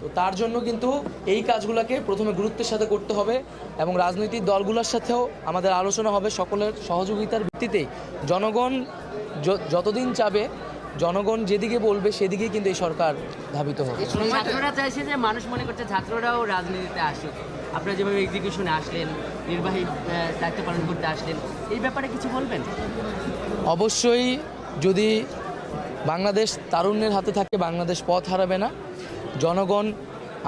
তো তার জন্য কিন্তু এই কাজগুলোকে প্রথমে গুরুত্বের সাথে করতে হবে এবং রাজনৈতিক দলগুলোর সাথেও আমাদের আলোচনা হবে সকলের সহযোগিতার ভিত্তিতে। জনগণ যতদিন চাবে জনগণ যেদিকে বলবে সেদিকেই কিন্তু এই সরকার ধাবিত হবে। ছাত্ররা চাইছে যে মানুষ মনে করছে ছাত্ররাও রাজনীতিতে আসুক। আপনারা যেভাবে এক্সিকিউশনে আসলেন নির্বাহী দায়িত্ব পালন করতে আসলেন এই ব্যাপারে কিছু বলবেন? অবশ্যই যদি বাংলাদেশ তারুণ্যের হাতে থাকে বাংলাদেশ পথ হারাবে না। জনগণ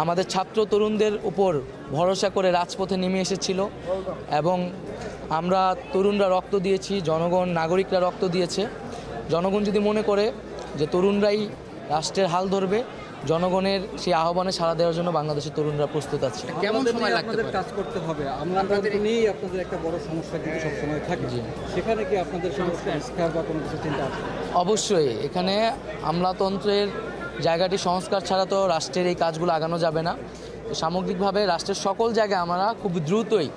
আমাদের ছাত্র তরুণদের উপর ভরসা করে রাজপথে নেমে এসেছিল এবং আমরা তরুণরা রক্ত দিয়েছি জনগণ নাগরিকরা রক্ত দিয়েছে। জনগণ যদি মনে করে যে তরুণরাই রাষ্ট্রের হাল ধরবে জনগণের সেই আহ্বানে সাড়া দেওয়ার জন্য বাংলাদেশের তরুণরা প্রস্তুত আছে। কেমন সময় লাগতে কাজ করতে হবে। আমলাতন্ত্র নিয়েই আপনাদের একটা বড় সমস্যা কিন্তু সবসময় থাকে। সেখানে কি আপনাদের সংস্কার বা কোনো কিছু চিন্তা আছে? অবশ্যই এখানে আমলাতন্ত্রের জায়গাটি সংস্কার ছাড়া তো রাষ্ট্রের এই কাজগুলো আগানো যাবে না। সামগ্রিকভাবে রাষ্ট্রের সকল জায়গায় আমরা খুব দ্রুতই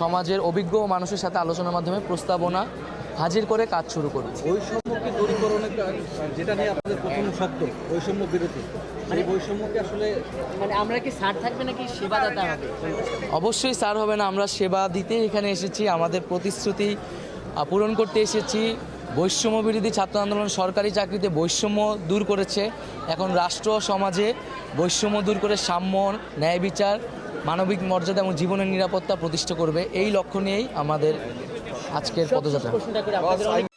সমাজের অভিজ্ঞ মানুষের সাথে আলোচনার মাধ্যমে প্রস্তাবনা হাজির করে কাজ শুরু করব বৈষম্যকে দূরীকরণের যেটা নিয়ে আপনাদের প্রথম শব্দ বৈষম্য বিরোধী। মানে বৈষম্যকে আসলে মানে আমরা কি ছাড় থাকবে নাকি হবে? অবশ্যই স্যার হবে না আমরা সেবা দিতে এখানে এসেছি আমাদের প্রতিশ্রুতি পূরণ করতে এসেছি। বৈষম্য বিরোধী ছাত্র আন্দোলন সরকারি চাকরিতে বৈষম্য দূর করেছে। এখন রাষ্ট্র সমাজে বৈষম্য দূর করে সাম্য, ন্যায় বিচার, মানবিক মর্যাদা এবং জীবনের নিরাপত্তা প্রতিষ্ঠা করবে। এই লক্ষ্য নিয়েই আমাদের আজকের পদযাত্রা।